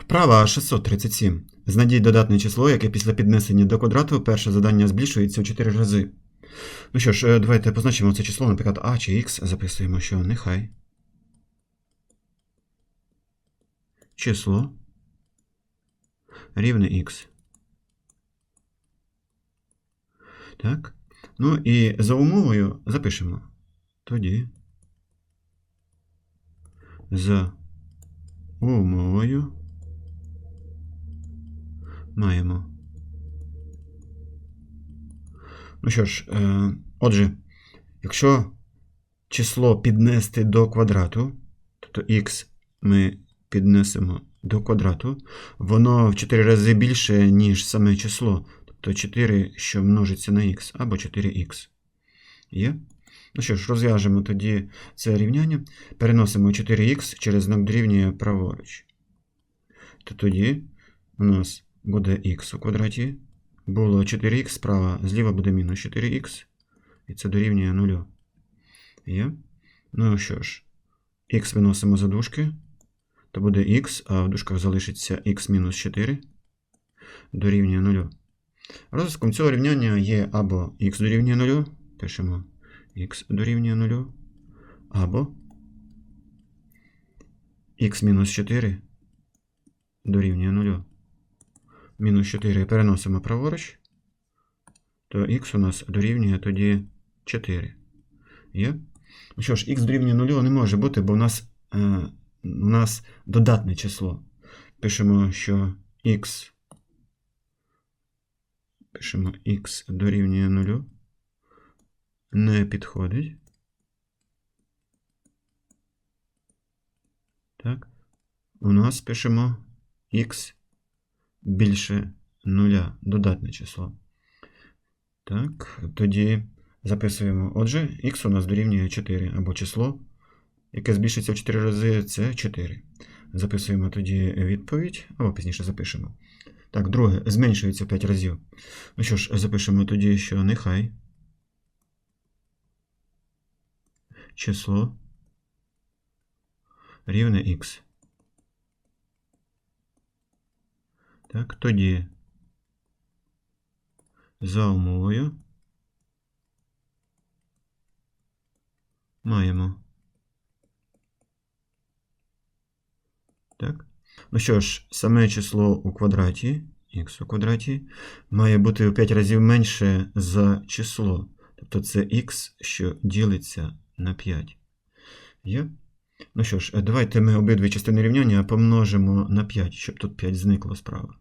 Вправа 637. Знайдіть додатне число, яке після піднесення до квадрату перше завдання збільшується у 4 рази. Ну що ж, е, давайте позначимо це число, наприклад, А чи Х. Записуємо, що нехай. Число рівне Х. Так. Ну і за умовою запишемо. Тоді. За умовою маємо. Ну що ж, е, отже, якщо число піднести до квадрату, тобто х ми піднесемо до квадрату, воно в 4 рази більше, ніж саме число. Тобто 4, що множиться на х, або 4х. Є? Ну що ж, розв'яжемо тоді це рівняння. Переносимо 4х через знак дорівнює праворуч. То тоді у нас буде х у квадраті. Було 4х справа, зліва буде мінус 4х. І це дорівнює 0. Є? Ну що ж, х виносимо за дужки. То буде х, а в дужках залишиться х мінус 4 дорівнює 0. Розв'язком цього рівняння є або х дорівнює 0, пишемо х дорівнює 0, або х мінус 4 дорівнює 0. Мінус 4 переносимо праворуч, то х у нас дорівнює тоді 4. Є? Ну що ж, х дорівнює 0 не може бути, бо у нас, е, у нас додатне число. Пишемо, що х Пишемо х дорівнює 0. Не підходить. Так. У нас пишемо х більше 0, додатне число. Так, тоді записуємо. Отже, х у нас дорівнює 4, або число, яке збільшиться в 4 рази, це 4. Записуємо тоді відповідь, або пізніше запишемо. Так, друге, зменшується 5 разів. Ну що ж, запишемо тоді, що нехай число рівне х. Так, тоді за умовою маємо. Так. Ну що ж, саме число у квадраті, х у квадраті, має бути у 5 разів менше за число. Тобто це х, що ділиться на 5. Є? Ну що ж, давайте ми обидві частини рівняння помножимо на 5, щоб тут 5 зникло справа.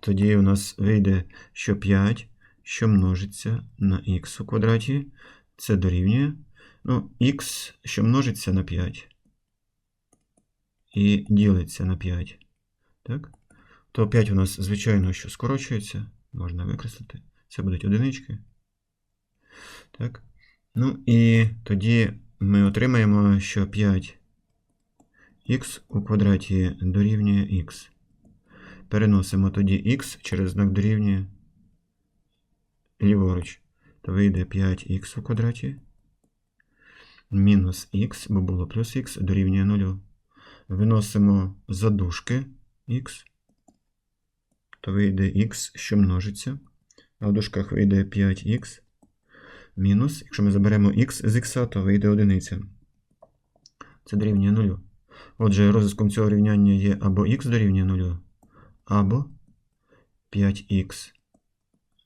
Тоді у нас вийде, що 5, що множиться на х у квадраті, це дорівнює. Ну, х, що множиться на 5 і ділиться на 5. Так? То 5 у нас, звичайно, що скорочується, можна викреслити. Це будуть одинички. Так? Ну і тоді ми отримаємо, що 5х у квадраті дорівнює х. Переносимо тоді х через знак дорівнює ліворуч. То вийде 5х у квадраті. Мінус х, бо було плюс х, дорівнює 0 виносимо за дужки х, то вийде х, що множиться. А в дужках вийде 5х мінус. Якщо ми заберемо х з х, то вийде одиниця. Це дорівнює 0. Отже, розв'язком цього рівняння є або х дорівнює 0, або 5х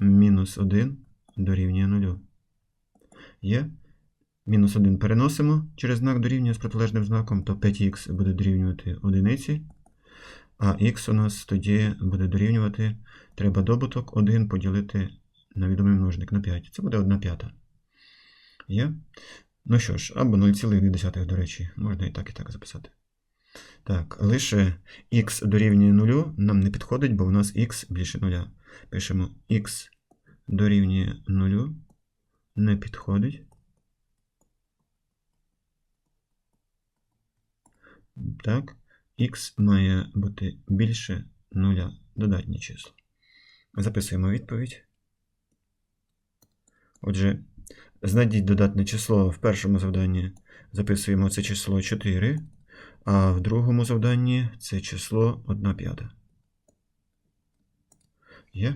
мінус 1 дорівнює 0. Є. Мінус 1 переносимо через знак дорівнює з протилежним знаком, то 5х буде дорівнювати одиниці, а х у нас тоді буде дорівнювати, треба добуток 1 поділити на відомий множник на 5. Це буде 1 п'ята. Є? Ну що ж, або 0,2, до речі, можна і так, і так записати. Так, лише х дорівнює 0 нам не підходить, бо у нас х більше 0. Пишемо х дорівнює 0, не підходить. Так, х має бути більше нуля. Додатні число. Записуємо відповідь. Отже, Знайдіть додатне число в першому завданні. Записуємо це число 4, а в другому завданні це число 1 п'ята. Є.